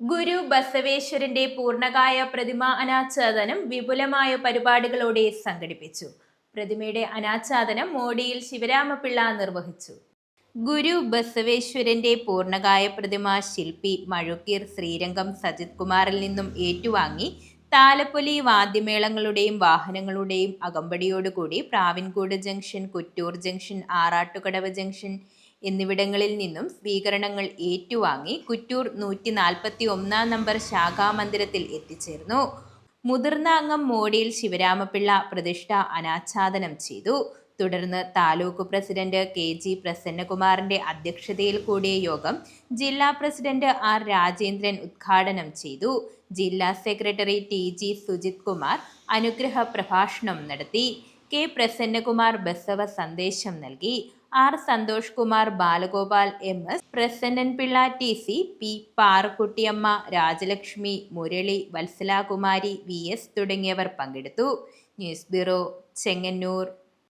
ഗുരു ബസവേശ്വരന്റെ പൂർണകായ പ്രതിമ അനാച്ഛാദനം വിപുലമായ പരിപാടികളോടെ സംഘടിപ്പിച്ചു. പ്രതിമയുടെ അനാച്ഛാദനം മോഡിയിൽ ശിവരാമപിള്ള നിർവഹിച്ചു. ഗുരു ബസവേശ്വരന്റെ പൂർണകായ പ്രതിമ ശില്പി മഴുക്കീർ ശ്രീരംഗം സജിത് കുമാറിൽ നിന്നും ഏറ്റുവാങ്ങി താലപ്പൊലി വാദ്യമേളങ്ങളുടെയും വാഹനങ്ങളുടെയും അകമ്പടിയോടുകൂടി Pravinkoodu junction Kottoor junction Arattukadavu junction എന്നിവിടങ്ങളിൽ നിന്നും സ്വീകരണങ്ങൾ ഏറ്റുവാങ്ങി കുറ്റൂർ നൂറ്റി നാൽപ്പത്തി ഒന്നാം നമ്പർ ശാഖാമന്ദിരത്തിൽ എത്തിച്ചേർന്നു. മുതിർന്ന അംഗം മോഡിയിൽ ശിവരാമപിള്ള പ്രതിഷ്ഠ അനാച്ഛാദനം ചെയ്തു. തുടർന്ന് താലൂക്ക് പ്രസിഡന്റ് കെ ജി പ്രസന്നകുമാറിന്റെ അധ്യക്ഷതയിൽ കൂടിയ യോഗം ജില്ലാ പ്രസിഡന്റ് ആർ രാജേന്ദ്രൻ ഉദ്ഘാടനം ചെയ്തു. ജില്ലാ secretary T G Sujith Kumar അനുഗ്രഹ പ്രഭാഷണം നടത്തി. കെ പ്രസന്നകുമാർ ബസവ സന്ദേശം നൽകി. R Santhosh Kumar Balagopal M S Prasannan Pillai T C P Parakuttyamma Rajalakshmi Murali Vatsalakumari V S തുടങ്ങിയവർ പങ്കെടുത്തു. News bureau Chengannur.